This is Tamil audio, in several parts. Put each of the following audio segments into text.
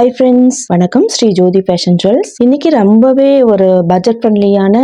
ஹை ஃப்ரெண்ட்ஸ் வணக்கம். ஸ்ரீ ஜோதி ஃபேஷன் ஜுவல்ஸ் இன்னைக்கு ரொம்பவே ஒரு பட்ஜெட் ஃப்ரெண்ட்லியான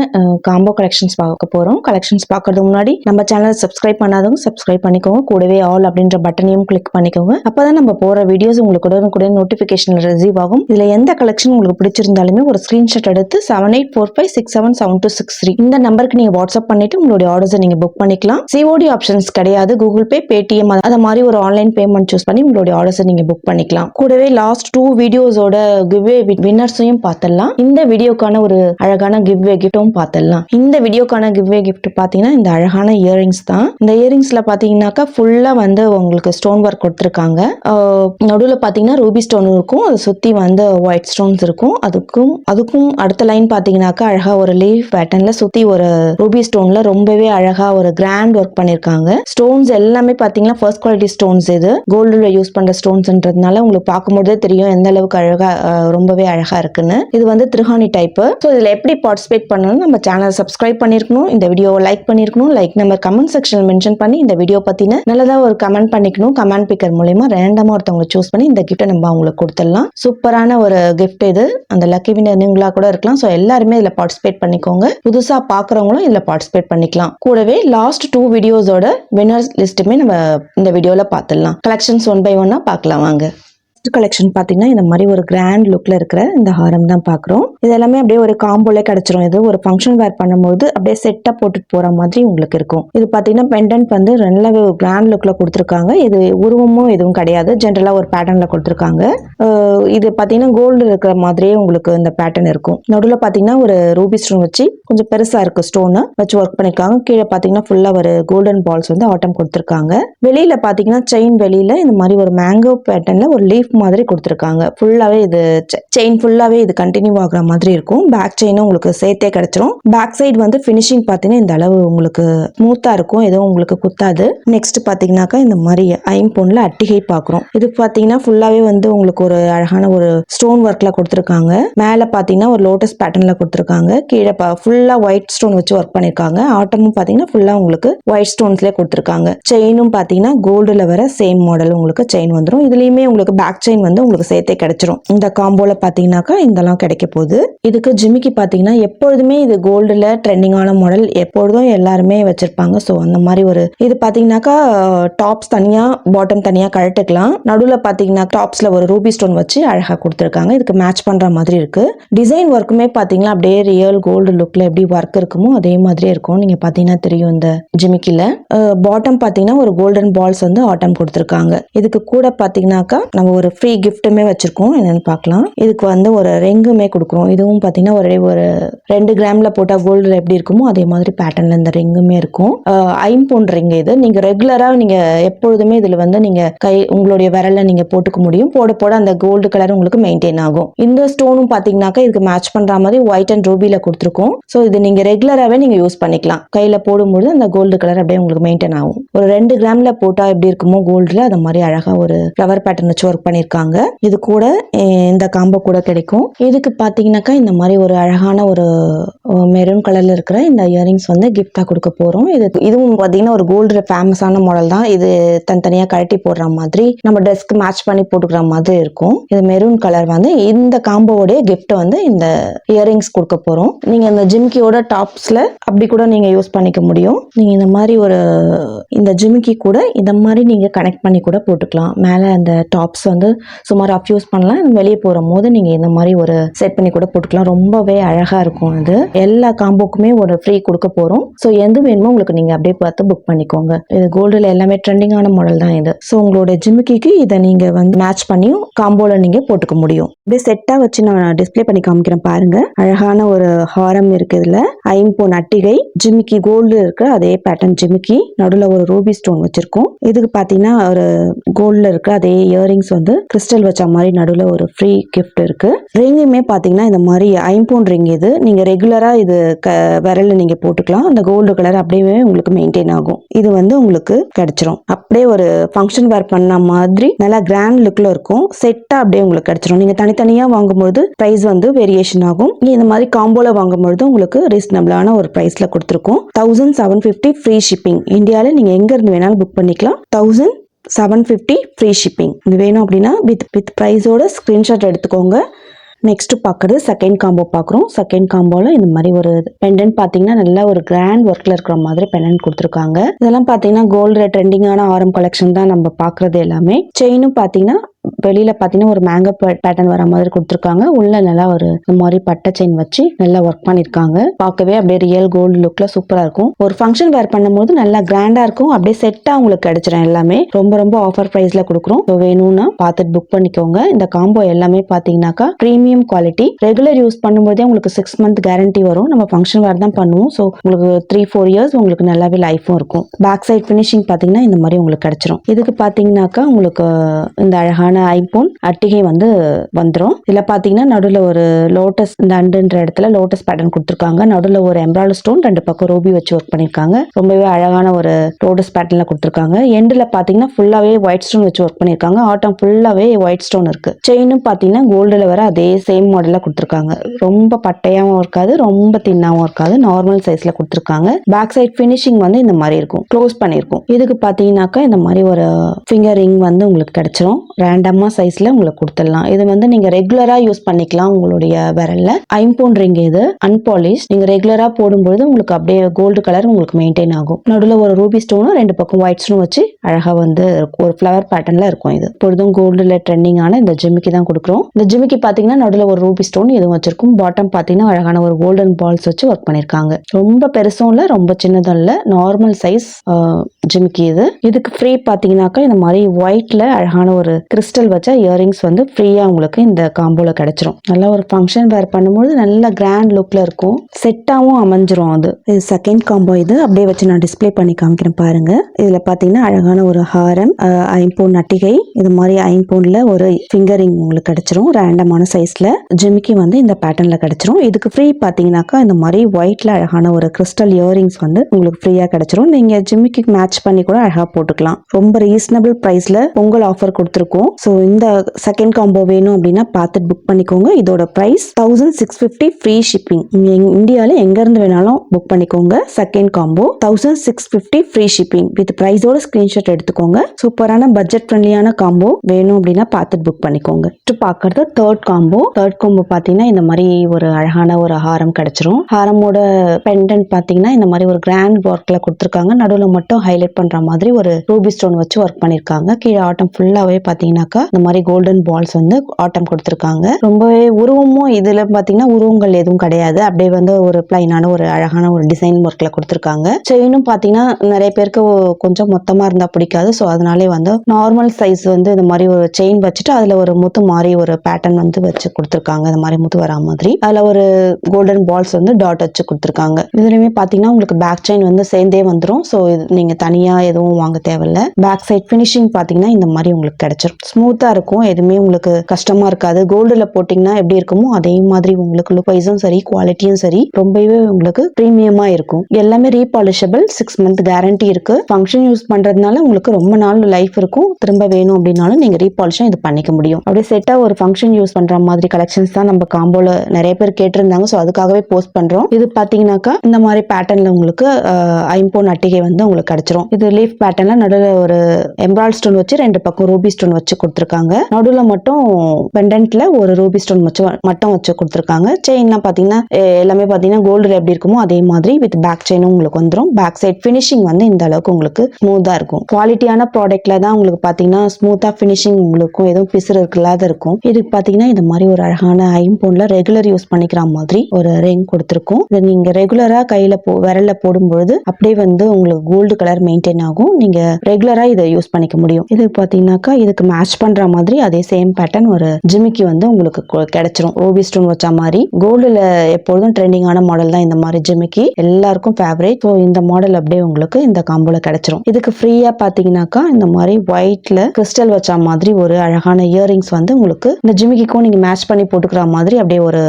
காம்போ கலெக்ஷன்ஸ் பார்க்க போகிறோம் கலெக்ஷன்ஸ் பார்க்கறதுக்கு முன்னாடி நம்ம சேனலை சப்ஸ்கிரைப் பண்ணாதவங்க சப்ஸ்கிரைப் பண்ணிக்கோங்க. கூடவே ஆல் அப்படின்ற பட்டனையும் கிளிக் பண்ணிக்கோங்க. அப்போ தான் நம்ம போகிற வீடியோஸ் உங்களுக்கு உடனுக்குடன் நோட்டிஃபிகேஷன் ரிசீவ் ஆகும். இதில் எந்த கலெக்ஷன் உங்களுக்கு பிடிச்சிருந்தாலுமே ஒரு ஸ்க்ரீன்ஷாட் எடுத்து seven eight four five six seven seven two six three இந்த நம்பருக்கு நீங்கள் வாட்ஸ்அப் பண்ணிட்டு உங்களுடைய ஆர்டர்ஸை நீங்கள் புக் பண்ணிக்கலாம். சிஓடி ஆப்ஷன்ஸ் கிடையாது. கூகுள் பே பேடிஎம் அது மாதிரி ஒரு ஆன்லைன் பேமெண்ட் சூஸ் பண்ணி உங்களுடைய ஆர்டர்ஸை நீங்கள் புக் பண்ணிக்கலாம். கூடவே லாஸ்ட் டூ வீடியோஸோட கிவ்வே வின்னர்ஸையும் பார்த்துடலாம். இந்த வீடியோக்கான ஒரு அழகான கிவ்வே கிஃப்ட்டும் பார்த்துடலாம். இந்த வீடியோக்கான கிவ்வே கிஃப்ட் பார்த்தீங்கன்னா இந்த அழகான இயரிங்ஸ் தான். இந்த இயரிங்ஸ்ல பார்த்தீங்கன்னாக்கா ஃபுல்லாக வந்து உங்களுக்கு ஸ்டோன் ஒர்க் கொடுத்துருக்காங்க நடுவில் பார்த்தீங்கன்னா ரூபி ஸ்டோன் இருக்கும். அதை சுற்றி வந்து ஒயிட் ஸ்டோன்ஸ் இருக்கும். அதுக்கும் அதுக்கும் அடுத்த லைன் பார்த்தீங்கன்னாக்கா அழகாக ஒரு லீஃப் பேட்டர்ன்ல சுற்றி ஒரு ரூபி ஸ்டோன்ல ரொம்பவே அழகாக ஒரு கிராண்ட் ஒர்க் பண்ணியிருக்காங்க ஸ்டோன்ஸ் எல்லாமே பார்த்தீங்கன்னா ஃபர்ஸ்ட் குவாலிட்டி ஸ்டோன்ஸ் இது. கோல்டில் யூஸ் பண்ணுற ஸ்டோன்ஸ்ன்றதுனால உங்களுக்கு பார்க்கும்போதே தெரியும் எந்த அளவுக்கு அழகா ரொம்பவே அழகா இருக்குன்னு. இது வந்து திருஹானி டைப்பு ஸோ இதில் எப்படி பார்ட்டிசிபேட் பண்ணணும் நம்ம சேனல் சப்ஸ்கிரைப் பண்ணியிருக்கணும் இந்த வீடியோவை லைக் பண்ணியிருக்கணும் லைக் நம்பர் கமெண்ட் செக்ஷனில் மென்ஷன் பண்ணி இந்த வீடியோ பற்றின நல்லதாக ஒரு கமெண்ட் பண்ணிக்கணும். கமெண்ட் பிக்கர் மூலயமா ரேண்டமாக ஒருத்தவங்க சூஸ் பண்ணி இந்த கிஃப்ட்டை நம்ம அவங்களுக்கு கொடுத்துடலாம். சூப்பரான ஒரு கிஃப்ட் இது. அந்த லக்கி வினர் நீங்களா கூட இருக்கலாம். ஸோ எல்லாருமே இதில் பார்ட்டிசிபேட் பண்ணிக்கோங்க. புதுசாக பார்க்குறவங்களும் இதில் பார்ட்டிசிபேட் பண்ணிக்கலாம். கூடவே லாஸ்ட் டூ வீடியோஸோட வினர்ஸ் லிஸ்ட்டுமே நம்ம இந்த வீடியோவில் பார்த்துடலாம் கலெக்ஷன்ஸ் ஒன் பை ஒன்னாக பார்க்கலாம் வாங்க. ஃபர்ஸ்ட் கலெக்ஷன் பார்த்தீங்கன்னா இந்த மாதிரி ஒரு கிராண்ட் லுக்கில் இருக்கிற இந்த ஹாரம் தான் பார்க்குறோம் இது எல்லாமே அப்படியே ஒரு காம்போலே கிடச்சிரும். இது ஒரு ஃபங்க்ஷன் வேர் பண்ணும்போது அப்படியே செட்டாக போட்டுட்டு போகிற மாதிரி உங்களுக்கு இருக்கும். இது பார்த்தீங்கன்னா பெண்டன்ட் வந்து நல்லாவே ஒரு கிராண்ட் லுக்கில் கொடுத்துருக்காங்க. இது உருவமும் எதுவும் கிடையாது. ஜென்ரலாக ஒரு பேட்டர்னில் கொடுத்துருக்காங்க. இது பார்த்தீங்கன்னா கோல்டு இருக்கிற மாதிரியே உங்களுக்கு இந்த பேட்டர்ன் இருக்கும். நடுவில் பார்த்தீங்கன்னா ஒரு ரூபி ஸ்டோன் வச்சு கொஞ்சம் பெருசாக இருக்குது ஸ்டோனு வச்சு ஒர்க் பண்ணியிருக்காங்க கீழே பார்த்தீங்கன்னா ஃபுல்லாக ஒரு கோல்டன் பால்ஸ் வந்து ஆட்டம் கொடுத்துருக்காங்க. வெளியில் பார்த்தீங்கன்னா செயின் வெளியில் இந்த மாதிரி ஒரு மேங்கோ பேட்டர்னில் ஒரு லீஃப் மாதிரி கொடுத்துருக்காங்க. ஃபுல்லாகவே இது செயின் ஃபுல்லாகவே இது கண்டினியூ ஆகுற மாதிரி இருக்கும். பேக் செயினும் உங்களுக்கு சேர்த்தே கிடைச்சிரும். பேக் சைடு வந்து ஃபினிஷிங் பார்த்தீங்கன்னா இந்த அளவு உங்களுக்கு ஸ்மூத்தாக இருக்கும். எதுவும் உங்களுக்கு குத்தாது. நெக்ஸ்ட் பார்த்தீங்கன்னாக்கா இந்த மாதிரி ஐம்பொன்ல அட்டிகை பார்க்குறோம். இது பார்த்தீங்கன்னா ஃபுல்லாகவே வந்து உங்களுக்கு ஒரு அழகான ஒரு ஸ்டோன் ஒர்க்கில் கொடுத்துருக்காங்க. மேலே பார்த்தீங்கன்னா ஒரு லோட்டஸ் பேட்டர்னில் கொடுத்துருக்காங்க. கீழே ஃபுல்லாக ஒயிட் ஸ்டோன் வச்சு ஒர்க் பண்ணியிருக்காங்க. ஆட்டமும் பார்த்தீங்கன்னா ஃபுல்லாக உங்களுக்கு ஒயிட் ஸ்டோன்ஸ்லேயே கொடுத்துருக்காங்க. செயினும் பார்த்தீங்கன்னா கோல்டில் வர சேம் மாடல் உங்களுக்கு செயின் வந்துடும் இதுலேயுமே உங்களுக்கு பேக் செயின் வந்து உங்களுக்கு சேர்த்தே கிடைச்சிரும். இந்த காம்போல பார்த்தீங்கன்னாக்கா இதெல்லாம் கிடைக்க போகுது. இதுக்கு ஜிமிக்கு பார்த்தீங்கன்னா எப்பொழுதுமே இது கோல்டில் ட்ரெண்டிங்கான மாடல் எப்பொழுதும் எல்லாருமே வச்சிருப்பாங்க. ஸோ அந்த மாதிரி ஒரு இது பார்த்தீங்கன்னாக்கா டாப்ஸ் தனியாக பாட்டம் தனியாக கழட்டுக்கலாம். நடுவில் பார்த்தீங்கன்னா டாப்ஸில் ஒரு ரூபி ஸ்டோன் வச்சு அழகாக கொடுத்துருக்காங்க. இதுக்கு மேட்ச் பண்ணுற மாதிரி இருக்கு. டிசைன் ஒர்க்குமே பார்த்தீங்கன்னா அப்படியே ரியல் கோல்டு லுக்கில் எப்படி ஒர்க் இருக்குமோ அதே மாதிரியே இருக்கும். நீங்கள் பார்த்தீங்கன்னா தெரியும் இந்த ஜிமிக்கியில் பாட்டம் பார்த்தீங்கன்னா ஒரு கோல்டன் பால்ஸ் வந்து ஆட்டம் கொடுத்துருக்காங்க. இதுக்கு கூட பார்த்தீங்கன்னாக்கா நம்ம ஒரு ஃப்ரீ கிஃப்ட்டுமே வச்சிருக்கோம். என்னன்னு பார்க்கலாம். இதுக்கு வந்து ஒரு ரிங்குமே கொடுக்குறோம். இதுவும் பார்த்தீங்கன்னா ஒரு ஒரு ரெண்டு கிராம்ல போட்டால் கோல்டில் எப்படி இருக்குமோ அதே மாதிரி பேட்டர்ன்ல இந்த ரிங்குமே இருக்கும். அஹ் ஐம்பொன் ரிங் இது. நீங்க ரெகுலராக நீங்க எப்பொழுதுமே இதுல வந்து நீங்க கை உங்களுடைய விரலை நீங்க போட்டுக்க முடியும். போட போட அந்த கோல்டு கலர் உங்களுக்கு மெயின்டைன் ஆகும். இந்த ஸ்டோனும் பாத்தீங்கன்னாக்கா இதுக்கு மேட்ச் பண்ற மாதிரி ஒயிட் அண்ட் ரூபில கொடுத்துருக்கோம். ஸோ இது நீங்க ரெகுலராகவே நீங்க யூஸ் பண்ணிக்கலாம். கையில போடும்போது அந்த கோல்டு கலர் அப்படியே உங்களுக்கு மெயின்டைன் ஆகும். ஒரு ரெண்டு கிராம்ல போட்டா எப்படி இருக்குமோ கோல்டுல அந்த மாதிரி அழகா ஒரு ஃப்ளவர் பேட்டர்ன் வச்சு ஒர்க் பண்ணியிருக்காங்க. இது கூட இந்த காம்போ கூட கிடைக்கும். இதுக்கு பார்த்தீங்கன்னாக்கா இந்த மாதிரி ஒரு அழகான ஒரு மெரூன் கலர்ல இருக்கிற இந்த இயரிங்ஸ் வந்து கிஃப்டா கொடுக்க போறோம். இது இதுவும் பார்த்தீங்கன்னா ஒரு கோல்டு ஃபேமஸான மாடல் தான். இது தனித்தனியாக கழட்டி போடுற மாதிரி நம்ம ட்ரெஸ்க்கு மேட்ச் பண்ணி போட்டுக்கிற மாதிரி இருக்கும். இது மெரூன் கலர் வந்து இந்த காம்போவோடைய கிஃப்ட் வந்து இந்த இயரிங்ஸ் கொடுக்க போறோம். நீங்க இந்த ஜிம்கியோட டாப்ஸ்ல அப்படி கூட நீங்க யூஸ் பண்ணிக்க முடியும். நீங்க இந்த மாதிரி ஒரு இந்த ஜிமிக்கி கூட இந்த மாதிரி நீங்க கனெக்ட் பண்ணி கூட போட்டுக்கலாம். மேலே அந்த டாப்ஸ் வந்து சுமார் ஆஃப் யூஸ் பண்ணலாம். வெளியே போகிற போது நீங்க இந்த மாதிரி ஒரு செட் பண்ணி கூட போட்டுக்கலாம். ரொம்பவே அழகா இருக்கும் அது. எல்லா காம்போக்குமே ஒரு ஃப்ரீ கொடுக்க போறோம். ஸோ எது வேணுமோ உங்களுக்கு நீங்க அப்படியே பார்த்து புக் பண்ணிக்கோங்க. இது கோல்டில் எல்லாமே ட்ரெண்டிங்கான மாடல் தான் இது. ஸோ உங்களோட ஜிமிக்கிக்கு இதை நீங்க வந்து மேட்ச் பண்ணியும் காம்போல நீங்க போட்டுக்க முடியும். அப்படியே செட்டா வச்சு நான் டிஸ்பிளே பண்ணி காமிக்கிறேன் பாருங்க. அழகான ஒரு ஹாரம் இருக்கு இதுல. ஐம்பொன் அட்டிகை. ஜிமிக்கி கோல்டு இருக்கு. அதே பேட்டர்ன் ஜிமிக்கி நடுவில் ஒரு ரூபி ஸ்டோன் வச்சிருக்கோம். இதுக்கு பார்த்தீங்கன்னா ஒரு கோல்டில் இருக்க அதே இயரிங்ஸ் வந்து கிறிஸ்டல் வச்ச மாதிரி நடுவில் ஒரு ஃப்ரீ கிஃப்ட் இருக்கு. ரிங்குமே பார்த்தீங்கன்னா இந்த மாதிரி ஐம்பூன் ரிங் இது. நீங்க ரெகுலரா இது க விரல்ல நீங்க போட்டுக்கலாம். அந்த கோல்டு கலர் அப்படியே உங்களுக்கு மெயின்டைன் ஆகும். இது வந்து உங்களுக்கு கிடைச்சிரும். அப்படியே ஒரு ஃபங்க்ஷன் வேர் பண்ண மாதிரி நல்லா கிராண்ட் லுக்ல இருக்கும். செட்டா அப்படியே உங்களுக்கு கிடைச்சிரும். நீங்க தனித்தனியா வாங்கும்போது பிரைஸ் வந்து வேரியேஷன் ஆகும். நீங்க இந்த மாதிரி காம்போல வாங்கும்பொழுது உங்களுக்கு ரீசனபிளான ஒரு பிரைஸ்ல கொடுத்துருக்கோம். Thousand seven fifty free shipping இந்தியாவில் நீங்க எங்க இருந்து வேணாலும் புக் பண்ணிக்கலாம். Thousand seven fifty free shipping இது வேணும் அப்படின்னா வித் வித் ப்ரைஸோட ஸ்க்ரீன்ஷாட் எடுத்துக்கோங்க. நெக்ஸ்ட் பார்க்குறது செகண்ட் காம்போ பார்க்குறோம். செகண்ட் காம்போவில் இந்த மாதிரி ஒரு பெண்டன்ட் பார்த்தீங்கன்னா நல்ல ஒரு கிராண்ட் ஒர்க்கில் இருக்கிற மாதிரி பெண்டன்ட் கொடுத்துருக்காங்க. இதெல்லாம் பார்த்தீங்கன்னா கோல்டு ட்ரெண்டிங்கான ஆரம் கலெக்ஷன் தான் நம்ம பார்க்குறது எல்லாமே. செயினும் பார்த்தீங்கன்னா வெளியில பாத்தீங்கன்னா ஒரு மேங்கோ பேட்டர்ன் வர மாதிரி கொடுத்துருக்காங்க. உள்ள நல்லா ஒரு இந்த மாதிரி பட்டை செயின் வச்சு நல்லா ஒர்க் பண்ணிருக்காங்க பார்க்கவே அப்படியே ரியல் கோல்டு லுக்ல சூப்பரா இருக்கும். ஒரு ஃபங்க்ஷன் வேர் பண்ணும்போது நல்லா கிராண்டா இருக்கும். அப்படியே செட்டா உங்களுக்கு கிடைச்சிடும் எல்லாமே. ரொம்ப ரொம்ப ஆஃபர் பிரைஸ்ல கொடுக்குறோம். வேணும்னா பார்த்துட்டு புக் பண்ணிக்கோங்க. இந்த காம்போ எல்லாமே பாத்தீங்கன்னாக்கா ப்ரீமியம் குவாலிட்டி ரெகுலர் யூஸ் பண்ணும்போதே உங்களுக்கு சிக்ஸ் மந்த் கேரண்டி வரும். நம்ம ஃபங்க்ஷன் வேர் தான் பண்ணுவோம். ஸோ உங்களுக்கு த்ரீ ஃபோர் இயர்ஸ் உங்களுக்கு நல்லாவே லைஃபும் இருக்கும். பேக் சைட் ஃபினிஷிங் பாத்தீங்கன்னா இந்த மாதிரி உங்களுக்கு கிடைச்சிரும். இதுக்கு பாத்தீங்கன்னாக்கா உங்களுக்கு இந்த அழகான ஐபோன் அட்டிகை வந்து வந்துடும் இதில் பார்த்தீங்கன்னா நடுவில் ஒரு லோட்டஸ் இந்த அண்டுன்ற இடத்துல லோட்டஸ் பேட்டர்ன் கொடுத்துருக்காங்க. நடுவில் ஒரு எம்ப்ராய்டர் ஸ்டோன் ரெண்டு பக்கம் ரூபி வச்சு ஒர்க் பண்ணியிருக்காங்க. ரொம்பவே அழகான ஒரு லோட்டஸ் பேட்டர்னில் கொடுத்துருக்காங்க. எண்டில் பார்த்தீங்கன்னா ஃபுல்லாகவே ஒயிட் ஸ்டோன் வச்சு ஒர்க் பண்ணியிருக்காங்க. ஆட்டம் ஃபுல்லாகவே ஒயிட் ஸ்டோன் இருக்குது செயினும் பார்த்தீங்கன்னா கோல்டில் வர அதே சேம் மாடலில் கொடுத்துருக்காங்க. ரொம்ப பட்டையாகவும் இருக்காது ரொம்ப தின்னாகவும் இருக்காது. நார்மல் சைஸில் கொடுத்துருக்காங்க. பேக் சைட் ஃபினிஷிங் வந்து இந்த மாதிரி இருக்கும். க்ளோஸ் பண்ணியிருக்கும். இதுக்கு பார்த்தீங்கன்னாக்கா இந்த மாதிரி ஒரு ஃபிங்கர் ரிங் வந்து உங்களுக்கு கிடைச்சிரும். ரேண்டமா சைஸ்ல உங்களுக்கு கொடுத்துடலாம். இது வந்து நீங்க ரெகுலரா யூஸ் பண்ணிக்கலாம் உங்களுடைய விரல்ல. ஐம்பவுண்ட் ரிங் இது அன்பாலிஷ் நீங்க ரெகுலரா போடும்பொழுது உங்களுக்கு அப்படியே கோல்டு கலர் உங்களுக்கு மெயின்டைன் ஆகும். நடுவில் ஒரு ரூபி ஸ்டோனும் ரெண்டு பக்கம் ஒயிட் ஸ்டோன் வச்சு அழகா வந்து ஒரு ஃப்ளவர் பேட்டர்னில் இருக்கும் இது. பொழுதும் கோல்டுல ட்ரெண்டிங்கான இந்த ஜிமிக்கு தான் கொடுக்குறோம். இந்த ஜிமிக்கு பாத்தீங்கன்னா நடுவில் ஒரு ரூபி ஸ்டோன் இதுவும் வச்சிருக்கும். பாட்டம் பாத்தீங்கன்னா அழகான ஒரு கோல்டன் பால்ஸ் வச்சு ஒர்க் பண்ணிருக்காங்க. ரொம்ப பெருசும் இல்ல ரொம்ப சின்னதும் இல்ல. நார்மல் சைஸ் ஜிமிக்கி இது. இதுக்கு ஃப்ரீ பாத்தீங்கன்னாக்கா இந்த மாதிரி ஒயிட்ல அழகான ஒரு கிறிஸ்டல் வச்ச இயரிங்ஸ் வந்து ஃப்ரீயா உங்களுக்கு இந்த காம்போல கிடைச்சிரும். நல்லா ஒரு ஃபங்க்ஷன் வேர் பண்ணும்போது நல்ல கிராண்ட் லுக்ல இருக்கும். செட்டாவும் அமைஞ்சிரும் அது. இது செகண்ட் காம்போ இது. அப்படியே வச்சு நான் டிஸ்ப்ளே பண்ணி காமிக்கிறேன் பாருங்க. இதுல பாத்தீங்கன்னா அழகான ஒரு ஹாரம் ஐம்பூன் நட்டிகை. இது மாதிரி ஐம்பொன்ல ஒரு ஃபிங்கரிங் உங்களுக்கு கிடைச்சிரும். ரேண்டமான சைஸ்ல ஜிமிக்கி வந்து இந்த பேட்டர்ன்ல கிடைச்சிரும். இதுக்கு ஃப்ரீ பாத்தீங்கன்னாக்கா இந்த மாதிரி ஒயிட்ல அழகான ஒரு கிறிஸ்டல் இயரிங்ஸ் வந்து உங்களுக்கு ஃப்ரீயா கிடைச்சிரும். நீங்க ஜிமிக்கு மேட்ச் பண்ணி கூட அழகா போட்டுக்கலாம். ரொம்ப ரீசனபிள் பிரைஸ்ல பொங்கல் ஆஃபர் கொடுத்துருக்கோம். ஸோ இந்த செகண்ட் காம்போ வேணும் அப்படின்னா பார்த்துட்டு புக் பண்ணிக்கோங்க. இதோட price thousand six fifty free shipping இந்தியாவில் எங்கேருந்து வேணாலும் புக் பண்ணிக்கோங்க. Second combo thousand six fifty free shipping with ப்ரைஸோட screenshot எடுத்துக்கோங்க. சூப்பரான பட்ஜெட் ஃப்ரெண்ட்லியான காம்போ வேணும் அப்படின்னா பார்த்துட்டு புக் பண்ணிக்கோங்க. நெக்ஸ்ட் பார்க்கறது தேர்ட் காம்போ தேர்ட் காம்போ பார்த்தீங்கன்னா இந்த மாதிரி ஒரு அழகான ஒரு ஹாரம் கிடைச்சிரும். ஹாரமோட பெண்டன்ட் பார்த்தீங்கன்னா இந்த மாதிரி ஒரு கிராண்ட் ஒர்க்ல கொடுத்துருக்காங்க. நடுவில் மட்டும் ஹைலைட் பண்ற மாதிரி ஒரு ரூபி ஸ்டோன் வச்சு ஒர்க் பண்ணியிருக்காங்க கீழே ஆட்டம் ஃபுல்லாவே பார்த்தீங்கன்னாக்கா இந்த மாதிரி கோல்டன் பால்ஸ் வந்து ஆட்டம் கொடுத்துருக்காங்க. ரொம்பவே உருவமும் இதுல பார்த்தீங்கன்னா உருவங்கள் எதுவும் கிடையாது. அப்படியே வந்து ஒரு பிளைனான ஒரு அழகான ஒரு டிசைன் ஒர்க்ல கொடுத்துருக்காங்க. செயினும் பார்த்தீங்கன்னா நிறைய பேருக்கு கொஞ்சம் மொத்தமா இருந்தா பிடிக்காது. ஸோ அதனாலே வந்து நார்மல் சைஸ் வந்து இந்த மாதிரி ஒரு செயின் வச்சுட்டு அதுல ஒரு முத்து மாதிரி ஒரு பேட்டர்ன் வந்து வச்சு கொடுத்துருக்காங்க. இந்த மாதிரி முத்து வரா மாதிரி. அதுல ஒரு கோல்டன் பால்ஸ் வந்து டாட் வச்சு கொடுத்துருக்காங்க. இதுலயுமே பாத்தீங்கன்னா உங்களுக்கு பேக் செயின் வந்து சேர்ந்தே வந்துடும் ஸோ இது நீங்க தனியா எதுவும் வாங்க தேவையில்ல. பேக் சைட் ஃபினிஷிங் பாத்தீங்கன்னா இந்த மாதிரி உங்களுக்கு கிடைச்சிரும். ஸ்மூத்தாக இருக்கும். எதுவுமே உங்களுக்கு கஷ்டமாக இருக்காது. கோல்டில் போட்டிங்கன்னா எப்படி இருக்குமோ அதே மாதிரி உங்களுக்கு லுக் வைஸும் சரி குவாலிட்டியும் சரி ரொம்பவே உங்களுக்கு ப்ரீமியமாக இருக்கும். எல்லாமே ரீபாலிஷபிள் சிக்ஸ் மந்த் கேரண்டி இருக்கு. ஃபங்க்ஷன் யூஸ் பண்ணுறதுனால உங்களுக்கு ரொம்ப நாள் லைஃப் இருக்கும். திரும்ப வேணும் அப்படின்னாலும் நீங்கள் ரீபாலிஷும் இது பண்ணிக்க முடியும். அப்படியே செட்டாக ஒரு ஃபங்க்ஷன் யூஸ் பண்ணுற மாதிரி கலெக்ஷன்ஸ் தான் நம்ம காம்போல நிறைய பேர் கேட்டிருந்தாங்க. ஸோ அதுக்காகவே போஸ்ட் பண்ணுறோம் இது பார்த்தீங்கன்னாக்கா இந்த மாதிரி பேட்டர்னில் உங்களுக்கு ஐம்போன் அட்டிகை வந்து உங்களுக்கு கிடச்சிரும். இது லீஃப் பேட்டர்னில் நடுவில் ஒரு எம்ப்ராய்ட் ஸ்டோன் வச்சு ரெண்டு பக்கம் ரூபி ஸ்டோன் வச்சு கொடுத்துருக்காங்க நடுவில் மட்டும் பெண்டன்ட்ல ஒரு ரூபி ஸ்டோன் வச்சு மட்டும் வச்சு கொடுத்துருக்காங்க. செயின்லாம் பார்த்தீங்கன்னா எல்லாமே பார்த்தீங்கன்னா கோல்டு எப்படி இருக்குமோ அதே மாதிரி வித் பேக் செயினும் உங்களுக்கு வந்துடும் பேக் சைட் ஃபினிஷிங் வந்து இந்த அளவுக்கு உங்களுக்கு ஸ்மூத்தாக இருக்கும். குவாலிட்டியான ப்ராடக்ட்ல தான் உங்களுக்கு பார்த்தீங்கன்னா ஸ்மூத்தாக ஃபினிஷிங் உங்களுக்கும் எதுவும் பிசுறு இல்லாத இருக்கும். இதுக்கு பார்த்தீங்கன்னா இந்த மாதிரி ஒரு அழகான ஐம்போன்ல ரெகுலர் யூஸ் பண்ணிக்கிற மாதிரி ஒரு ரிங் கொடுத்துருக்கும். இதை நீங்க ரெகுலரா கையில போ விரலில் போடும்பொழுது அப்படியே வந்து உங்களுக்கு கோல்டு கலர் மெயின்டைன் ஆகும். நீங்க ரெகுலரா இதை யூஸ் பண்ணிக்க முடியும். இது பார்த்தீங்கன்னாக்கா இதுக்கு மேட்ச் பண்ற மாதிரி அதே சேம் பேட்டர்ன் ஒரு ஜிமிக்கி வந்து உங்களுக்கு கிடைச்சிரும். ரூபி ஸ்டோன் வச்ச மாதிரி. கோல்டுல எப்பொழுதும் ட்ரெண்டிங்கான மாடல் தான் இந்த மாதிரி ஜிமிக்கி. எல்லாருக்கும் ஃபேவரேட் ஸோ இந்த மாடல் அப்படியே உங்களுக்கு இந்த காம்போல கிடைச்சிரும். இதுக்கு ஃப்ரீயா பாத்தீங்கன்னாக்கா இந்த மாதிரி ஒயிட்ல கிறிஸ்டல் வச்ச மாதிரி ஒரு அழகான இயரிங்ஸ் வந்து உங்களுக்கு இந்த ஜிமிக்கிக்கும் நீங்க மேட்ச் பண்ணி போட்டுக்கிற மாதிரி அப்படியே ஒரு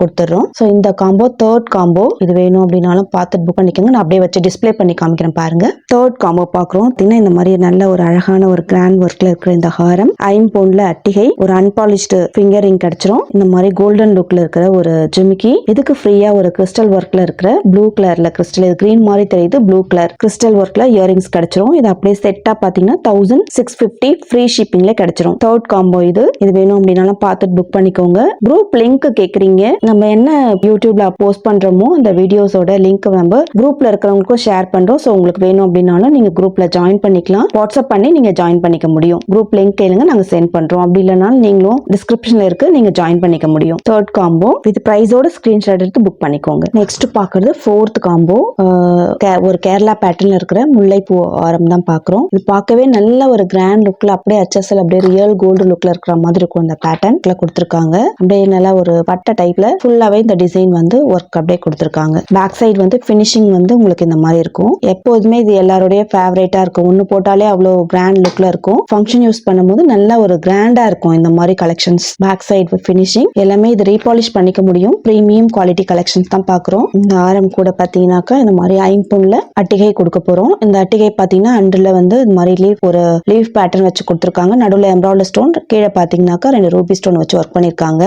கொடுத்துட்றோம் கொடுத்துடுறோம் ஸோ இந்த காம்போ தேர்ட் காம்போ இது வேணும் அப்படின்னாலும் பார்த்துட்டு புக் பண்ணிக்கோங்க. நான் அப்படியே வச்சு டிஸ்ப்ளே பண்ணி காமிக்கிறேன் பாருங்க. தேர்ட் காம்போ பார்க்குறோம் பார்த்தீங்கன்னா இந்த மாதிரி நல்ல ஒரு அழகான ஒரு கிராண்ட் ஒர்க்ல இருக்கிற இந்த ஆரம் ஐம்பொன்ல அட்டிகை ஒரு அன்பாலிஷ்டு ஃபிங்கரிங் கிடைச்சிரும். இந்த மாதிரி கோல்டன் லுக்ல இருக்கிற ஒரு ஜிமிக்கி. இதுக்கு ஃப்ரீயா ஒரு கிறிஸ்டல் ஒர்க்ல இருக்கிற ப்ளூ கலர்ல கிறிஸ்டல் இது கிரீன் மாதிரி தெரியுது ப்ளூ கலர் கிறிஸ்டல் ஒர்க்ல இயரிங்ஸ் கிடைச்சிரும். இது அப்படியே செட்டா பாத்தீங்கன்னா தௌசண்ட் சிக்ஸ் பிப்டி ஃப்ரீ ஷிப்பிங்ல கிடைச்சிரும். தேர்ட் காம்போ இது. இது வேணும் அப்படின்னாலும் பார்த்துட்டு புக் பண்ணிக்கோங்க. குரூப் லிங்க் கேக்குறீங்க. நம்ம என்ன யூடியூப்ல போஸ்ட் பண்றோமோ அந்த வீடியோஸோட லிங்க் நம்ம குரூப்ல இருக்கிறவங்களுக்கும் ஷேர் பண்றோம். ஸோ உங்களுக்கு வேணும் அப்படின்னாலும் நீங்க குரூப்ல ஜாயின் பண்ணிக்கலாம். வாட்ஸ்அப் பண்ணி நீங்க ஜாயின் பண்ணிக்க முடியும். குரூப் லிங்க் கேளுங்க நாங்க சென்ட் பண்றோம். அப்படி இல்லைனாலும் நீங்களும் டிஸ்கிரிப்ஷன்ல இருக்கு நீங்க ஜாயின் பண்ணிக்க முடியும். தேர்ட் காம்போ வித் பிரைஸோட ஸ்கிரீன்ஷாட் எடுத்து புக் பண்ணிக்கோங்க. நெக்ஸ்ட் பாக்குறது ஃபோர்த் காம்போ ஒரு கேரளா பேட்டர்ன்ல இருக்கிற முல்லைப்பூ ஆரம் தான் பாக்குறோம் இது பார்க்கவே நல்ல ஒரு கிராண்ட் லுக்ல அப்படியே அச்சசல் அப்படியே ரியல் கோல்டு லுக்ல இருக்கிற மாதிரி இருக்கும் இந்த பேட்டர்ன்ல கொடுத்துருக்காங்க. அப்படியே நல்லா ஒரு பட்டை டைப்ல ஃபுல்லாவே இந்த டிசைன் வந்து ஒர்க் அப்படியே கொடுத்துருக்காங்க. பேக் சைடு வந்து ஃபினிஷிங் வந்து உங்களுக்கு இந்த மாதிரி இருக்கும். எப்போதுமே இது எல்லாருடைய ஃபேவரேட்டா இருக்கும். ஒன்னு போட்டாலே அவ்வளோ கிராண்ட் லுக்ல இருக்கும். ஃபங்க்ஷன் யூஸ் பண்ணும்போது நல்லா ஒரு கிராண்டா இருக்கும் இந்த மாதிரி கலெக்ஷன்ஸ் பேக் சைடு ஃபினிஷிங் எல்லாமே இது ரீபாலிஷ் பண்ணிக்க முடியும். ப்ரீமியம் குவாலிட்டி கலெக்ஷன்ஸ் தான் பாக்குறோம் இந்த ஆரம் கூட பாத்தீங்கன்னாக்கா இந்த மாதிரி ஐம்பொன்ல அட்டிகை கொடுக்க போறோம். இந்த அட்டிகை பாத்தீங்கன்னா அண்டர்ல வந்து இந்த மாதிரி லீஃப் ஒரு லீஃப் பேட்டர்ன் வச்சு கொடுத்துருக்காங்க. நடுவில் எம்ப்ராய்டர் ஸ்டோன் கீழே பாத்தீங்கன்னாக்கா ரெண்டு ரூபி ஸ்டோன் வச்சு ஒர்க் பண்ணிருக்காங்க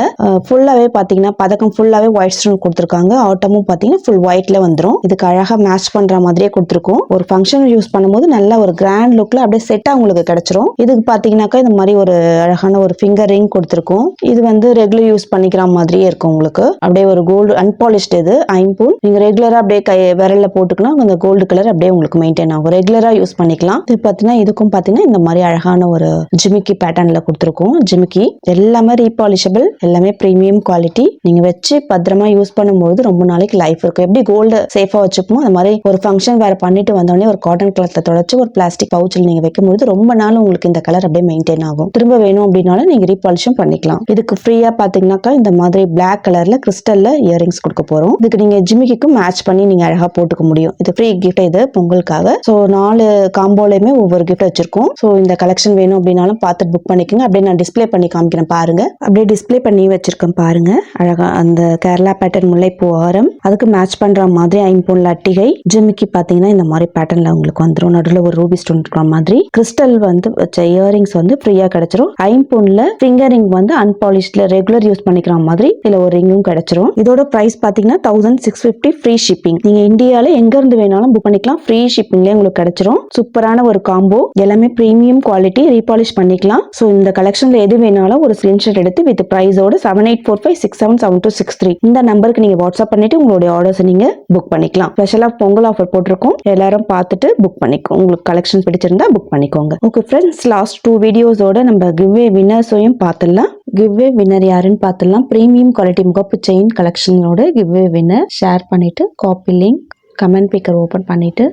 ஃபுல்லாவே பாத்தீங்கன்னா பதக்கம் ஃபுல்லாவே ஒயிட் ஸ்டோன் கொடுத்துருக்காங்க. ஆட்டமும் பாத்தீங்கன்னா ஃபுல் ஒயிட்ல வந்துரும். இதுக்கு அழகா மேட்ச் பண்ற மாதிரியே கொடுத்துருக்கோம். ஒரு ஃபங்க்ஷன் யூஸ் பண்ணும்போது நல்ல ஒரு கிராண்ட் லுக்ல அப்படியே செட்டா உங்களுக்கு கிடைச்சிரும். இதுக்கு பாத்தீங்கன்னாக்கா இந்த மாதிரி ஒரு அழகான ஒரு ஃபிங்கர் ரிங் கொடுத்துருக்கோம். இது வந்து ரெகுலர் யூஸ் பண்ணிக்கிற மாதிரியே இருக்கும் உங்களுக்கு. அப்படியே ஒரு கோல்டு அன்பாலிஷ்டு இது ஐம்பூன் நீங்க ரெகுலரா அப்படியே கை விரல்ல போட்டுக்கலாம் அந்த கோல்டு கலர் அப்படியே உங்களுக்கு மெயின்டைன் ஆகும். ரெகுலரா யூஸ் பண்ணிக்கலாம். இது பார்த்தீங்கன்னா இதுக்கும் பார்த்தீங்கன்னா இந்த மாதிரி அழகான ஒரு ஜிமிக்கி பேட்டர்ன்ல கொடுத்துருக்கோம். ஜிமிக்கி. எல்லாமே ரீபாலிஷபிள் எல்லாமே ப்ரீமியம் குவாலிட்டி நீங்க வச்சு பத்திரமா யூஸ் பண்ணும்போது ரொம்ப நாளைக்கு லைஃப் இருக்கும். எப்படி கோல்டு சேஃபா வச்சுப்போம் அந்த மாதிரி ஒரு ஃபங்க்ஷன் வேற பண்ணிட்டு வந்தோடனே ஒரு காட்டன் கிளாத்ல தொடச்சு ஒரு பிளாஸ்டிக் பவுச்சில் நீங்க வைக்கும்போது ரொம்ப நாள் உங்களுக்கு இந்த கலர் அப்படியே மெயின்டைன் ஆகும். திரும்ப வேணும் அப்படின்னாலும் நீங்க ரீபாலிஷும் பண்ணிக்கலாம். இதுக்கு ஃப்ரீயா பாத்தீங்கன்னாக்கா இந்த மாதிரி பிளாக் கலர்ல கிறிஸ்டல்ல இயரிங்ஸ் கொடுக்க போறோம். இதுக்கு நீங்க ஜிமிக்கிக்கும் மேட்ச் பண்ணி நீங்க அழகா போட்டுக்க முடியும். இது ஃப்ரீ கிஃப்ட் இது பொங்கலுக்காக. ஸோ நாலு காம்போலையுமே ஒவ்வொரு கிஃப்ட் வச்சிருக்கோம். ஸோ இந்த கலெக்ஷன் வேணும் அப்படின்னாலும் பார்த்து புக் பண்ணிக்கோங்க. அப்படியே நான் டிஸ்ப்ளே பண்ணி காமிக்கிறேன் பாருங்க. அப்படியே டிஸ்ப்ளே பண்ணி வச்சிருக்கேன் பாருங்க. அழகா அந்த கேரளா பேட்டர்ன் முல்லைப்பூ ஆரம். அதுக்கு மேட்ச் பண்ற மாதிரி ஐம்பொன்ல அட்டிகை ஜிமிக்கி பாத்தீங்கன்னா இந்த மாதிரி பேட்டர்ன்ல உங்களுக்கு வந்துடும் நடுவில் ஒரு ரூபி ஸ்டோன் இருக்கிற மாதிரி. கிறிஸ்டல் வந்து வச்ச இயரிங்ஸ் வந்து ஃப்ரீயா கிடைச்சிரும். ஐம்பொன்ல ரிங் வந்து அன்பாலிஷ்ட்ல ரெகுலர் யூஸ் பண்ணிக்கிற மாதிரி இதுல ஒரு ரிங்கும் கிடைச்சிரும். இதோட பிரைஸ் பாத்தீங்கன்னா thousand six fifty free shipping நீங்க இந்தியால எங்க இருந்து வேணாலும் புக் பண்ணிக்கலாம். ஃப்ரீ ஷிப்பிங்லேயே உங்களுக்கு கிடைச்சிரும். சூப்பரான ஒரு காம்போ எல்லாமே ப்ரீமியம் குவாலிட்டி ரீபாலிஷ் பண்ணிக்கலாம். ஸோ இந்த கலெக்ஷன்ல எது வேணாலும் ஒரு ஸ்கிரீன்ஷாட் எடுத்து with பிரைஸோட seven eight four five six seven seven two six three இந்த நம்பருக்கு நீங்க வாட்ஸ்அப் பண்ணிட்டு உங்களுடைய ஆர்டர்ஸ் நீங்க புக் பண்ணிக்கலாம். ஸ்பெஷலா பொங்கல் ஆஃபர் போட்டிருக்கோம். எல்லாரும் பார்த்துட்டு புக் பண்ணிக்கோ. உங்களுக்கு கலெக்ஷன் பிடிச்சிருந்தா புக் பண்ணிக்கோங்க. ஓகே ஃப்ரெண்ட்ஸ் லாஸ்ட் டூ வீடியோஸோட நம்ம கிவ்வே வின்னர்ஸையும் பார்த்துடலாம். கிவ்வே வின்னர் யாருன்னு பார்த்துடலாம். ப்ரீமியம் குவாலிட்டி முகப்பு செயின் கலெக்ஷனோட கிவ்வே வின்னர் ஷேர் பண்ணிவிட்டு copy link comment picker open பண்ணிவிட்டு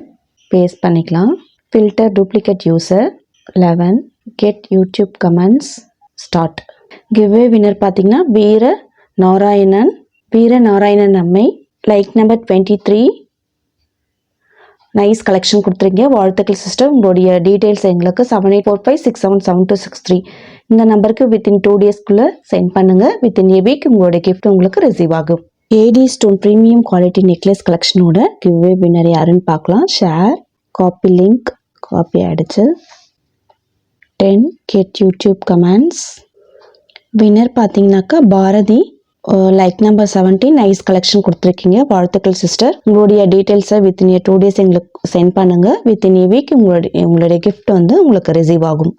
பேஸ்ட் பண்ணிக்கலாம். Filter duplicate user eleven get YouTube comments start giveaway winner பார்த்தீங்கன்னா வீர நாராயணன். வீர நாராயணன் அம்மை. Like number twenty three nice collection கொடுத்துருக்கீங்க. வாழ்த்துக்கள் சிஸ்டர் உங்களுடைய டீட்டெயில்ஸ் எங்களுக்கு seven eight four five six seven seven two six three இந்த நம்பருக்கு வித்தின் டூ டேஸ்க்குள்ளே சென்ட் பண்ணுங்கள் வித்தின் ஏ வீக் உங்களுடைய கிஃப்ட் உங்களுக்கு ரிசீவ் ஆகும். AD stone premium quality necklace கலெக்ஷனோட giveaway winner யாருன்னு பார்க்கலாம். ஷேர் காப்பி லிங்க் காப்பி அடிச்சு. Ten get YouTube comments winner பார்த்தீங்கன்னாக்கா Bharathi like number seventeen nice collection கொடுத்துருக்கீங்க. வாழ்த்துக்கள் சிஸ்டர் உங்களுடைய டீட்டெயில்ஸை வித்தின் ஏ டூ டேஸ் எங்களுக்கு சென்ட் பண்ணுங்க. வித்தின் ஏ வீக் உங்களுடைய உங்களுடைய கிஃப்ட் வந்து உங்களுக்கு ரிசீவ் ஆகும்.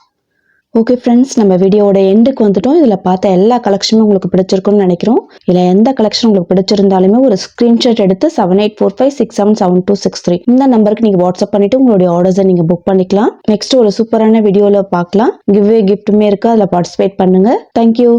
ஓகே ஃப்ரெண்ட்ஸ் நம்ம வீடியோவோட எண்டுக்கு வந்துட்டோம். இதில் பார்த்த எல்லா கலெக்ஷனும் உங்களுக்கு பிடிச்சிருக்கும்னு நினைக்கிறோம். இல்லை எந்த கலெக்ஷன் உங்களுக்கு பிடிச்சிருந்தாலுமே ஒரு ஸ்க்ரீன்ஷாட் எடுத்து seven eight four five six seven seven two six three இந்த நம்பருக்கு நீங்கள் வாட்ஸ்அப் பண்ணிட்டு உங்களுடைய ஆர்டர்ஸை நீங்கள் புக் பண்ணிக்கலாம். நெக்ஸ்ட் ஒரு சூப்பரான வீடியோவில் பார்க்கலாம். கிவ்வே கிஃப்ட்டுமே இருக்குது அதில் பார்ட்டிசிபேட் பண்ணுங்கள் தேங்க்யூ